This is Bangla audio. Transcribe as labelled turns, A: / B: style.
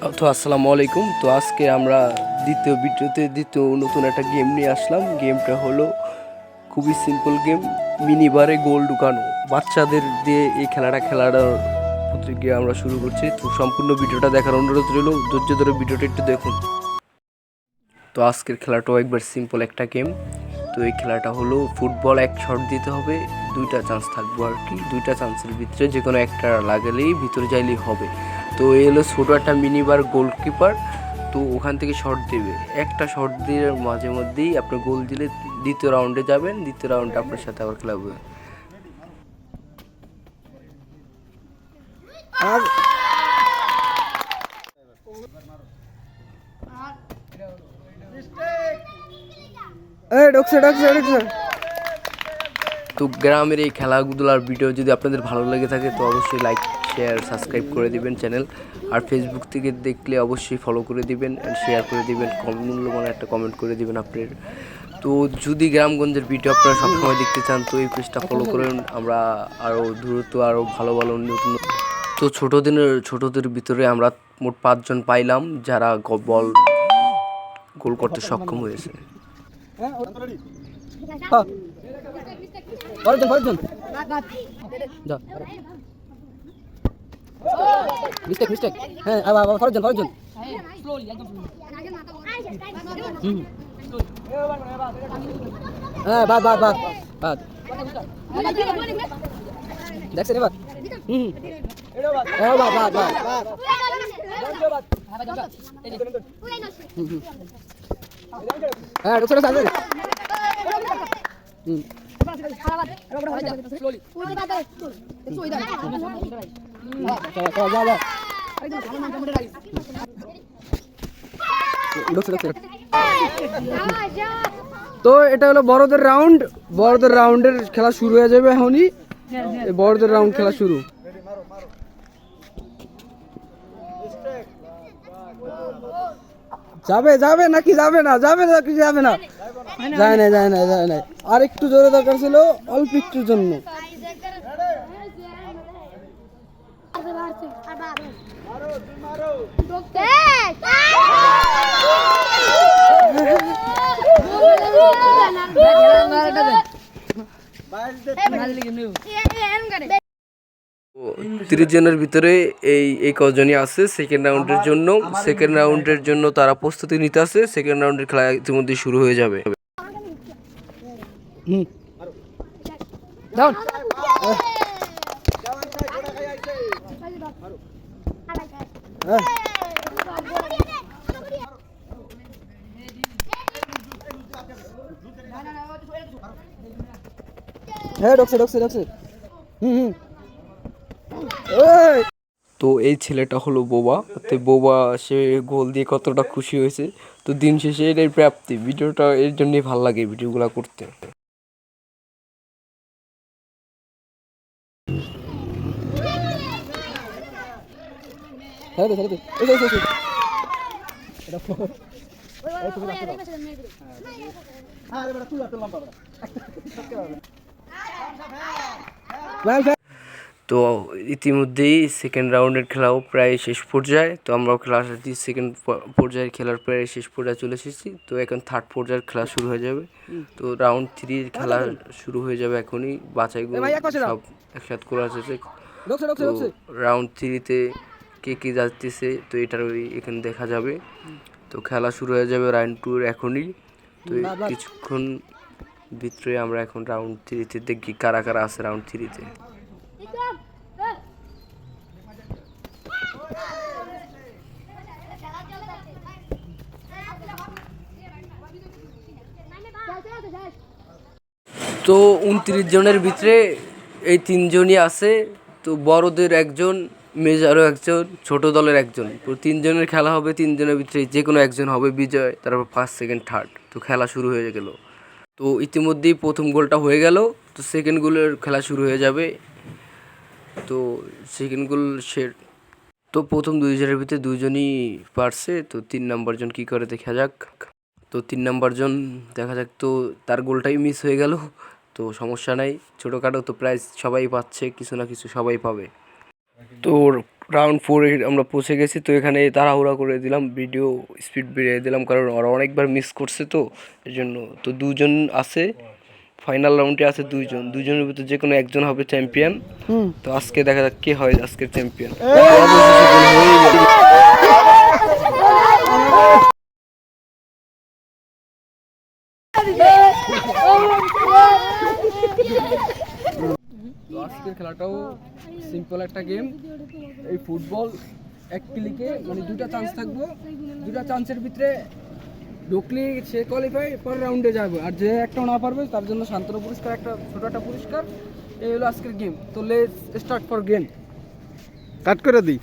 A: তো আসসালামু আলাইকুম। তো আজকে আমরা দ্বিতীয় ভিডিওতে দ্বিতীয় নতুন একটা গেম নিয়ে আসলাম। গেমটা হলো খুবই সিম্পল গেম মিনি বারে গোল ঢুকানো। বাচ্চাদের দিয়ে এই খেলাটা খেলাটা প্রতিক্রিয়া আমরা শুরু করছি। তো সম্পূর্ণ ভিডিওটা দেখার অনুরোধ রইল। ধৈর্য ধরে ভিডিওটা একটু দেখুন। তো আজকের খেলাটাও একবার সিম্পল একটা গেম তো এই খেলাটা হলো ফুটবল এক শট দিতে হবে। দুইটা চান্স থাকবে আর কি। দুইটা চান্সের ভিতরে যে কোনো একটা লাগালেই ভিতরে যাইলেই হবে। তো এই হলো ছোটো একটা মিনিবার গোলকিপার তো ওখান থেকে শট দেবে। একটা শট দিয়ে মাঝে মধ্যেই আপনি গোল দিলে দ্বিতীয় রাউন্ডে যাবেন দ্বিতীয় রাউন্ডে আপনার সাথে আবার খেলা হবে।
B: আর
A: তো গ্রামের এই খেলাধুলার ভিডিও যদি আপনাদের ভালো লেগে থাকে তো অবশ্যই লাইক শেয়ার সাবস্ক্রাইব করে দিবেন চ্যানেল আর ফেসবুক থেকে দেখলে অবশ্যই ফলো করে দিবেন অ্যান্ড শেয়ার করে দিবেন কম মূল্যবান একটা কমেন্ট করে দিবেন আপনার তো যদি গ্রামগঞ্জের ভিডিও আপনারা সবসময় দেখতে চান তো এই পেজটা ফলো করুন আমরা আরও দ্রুত আরও ভালো ভালো নতুন তো ছোটো দিনের ছোটোদের ভিতরে আমরা মোট পাঁচজন পাইলাম যারা বল গোল করতে সক্ষম হয়েছে
B: হ্যাঁ পরের জন পরের জন যা মিস্টেক মিস্টেক হ্যাঁ আবার আবার পরের জন পরের জন। হুম হ্যাঁ বাদ বাদ বাদ বাদ। দেখছেন এবার? হুম হ্যাঁ বাদ বাদ বাদ। হ্যাঁ ঢুকছে ঢুকছে হুম। তো এটা হলো বড়দের রাউন্ড বড়দের রাউন্ডের খেলা শুরু হয়ে যাবে এখনই। বড়দের রাউন্ড খেলা শুরু। যাবে যাবে নাকি যাবে না? যাবে নাকি যাবে না? যায় না যায় না যায় না আর একটু জোরে দরকার ছিল, অল্প একটুর জন্য।
A: তিরিশ জনের ভিতরে এই এই কজনই আছে। সেকেন্ড রাউন্ডের জন্য সেকেন্ড রাউন্ডের জন্য তারা প্রস্তুতি নিতে আছে। সেকেন্ড রাউন্ডের খেলা ইতিমধ্যে শুরু হয়ে যাবে।
B: হুম। ডাউন হ্যাঁ হুম
A: তো এই ছেলেটা হলো বোবা। তো বোবা, সে গোল দিয়ে কতটা খুশি হয়েছে, তো দিন শেষে এটাই প্রাপ্তি। ভিডিওটা এর জন্যই ভালো লাগে ভিডিওগুলো করতে।
B: ছেড়ে দে ছেড়ে দে এই এই এই। ভাই, ভাই।
A: তো ইতিমধ্যেই সেকেন্ড রাউন্ডের খেলাও প্রায় শেষ পর্যায়ে তো আমরাও খেলা আসছি সেকেন্ড পর্যায়ের খেলার প্রায় শেষ পর্যায়ে চলে এসেছি। তো এখন থার্ড পর্যায়ের খেলা শুরু হয়ে যাবে। তো রাউন্ড থ্রির খেলা শুরু হয়ে যাবে এখনই। বাছাইগুলো। সব একসাথে করা হয়েছে
B: ঢুকছে
A: রাউন্ড থ্রিতে কে কে যাচ্ছে তো এটার ওই এখানে দেখা যাবে। তো খেলা শুরু হয়ে যাবে রাউন্ড টুর এখনই। তো। কিছুক্ষণ ভিতরে আমরা এখন রাউন্ড থ্রিতে দেখি কারা কারা আছে রাউন্ড থ্রিতে। তো উনত্রিশ জনের ভিতরে এই তিনজনই আছে। তো বড়দের একজন মেজারও একজন, ছোট দলের একজন। তিনজনের খেলা হবে, তিনজনের ভিতরে যে কোনো একজন হবে বিজয়, তারপর ফার্স্ট সেকেন্ড থার্ড তো খেলা শুরু হয়ে গেল। তো ইতিমধ্যেই প্রথম গোলটা হয়ে গেল। তো সেকেন্ড গোলের খেলা শুরু হয়ে যাবে। তো সেকেন্ড গোল সে তো প্রথম দুইজনের ভিতরে দুজনই পারছে। তো তিন নাম্বার জন কী করে দেখা যাক। তো তিন নাম্বার জন দেখা যাক তো তার গোলটাই মিস হয়ে গেল। তো সমস্যা নাই। ছোটোখাটো তো প্রাইজ সবাই পাচ্ছে, কিছু না কিছু সবাই পাবে। তো রাউন্ড ফোরে আমরা পৌঁছে গেছি তো এখানে তাড়াহুড়া করে দিলাম ভিডিও স্পিড বেড়ে দিলাম কারণ ওরা অনেকবার মিস করছে তো এই জন্য। তো দুজন আছে ফাইনাল রাউন্ডে আছে দুইজন। দুজনের ভিতরে যে কোনো একজন হবে চ্যাম্পিয়ন তো আজকে দেখা যাক কে হয় আজকের চ্যাম্পিয়ন
B: তো আজকের খেলাটাও সিম্পল একটা গেম এই ফুটবল এক ক্লিকে মানে দুটা চান্স থাকব। দুটা চান্সের ভিতরে ঢুকলি সে কোয়ালিফাই পর রাউন্ডে যাবে। আর যে একটা না পারবে, তার জন্য শান্তনু পুরস্কার, একটা ছোটো একটা পুরস্কার। এই হলো আজকের গেম তো let's start for game
C: cut করে দিই।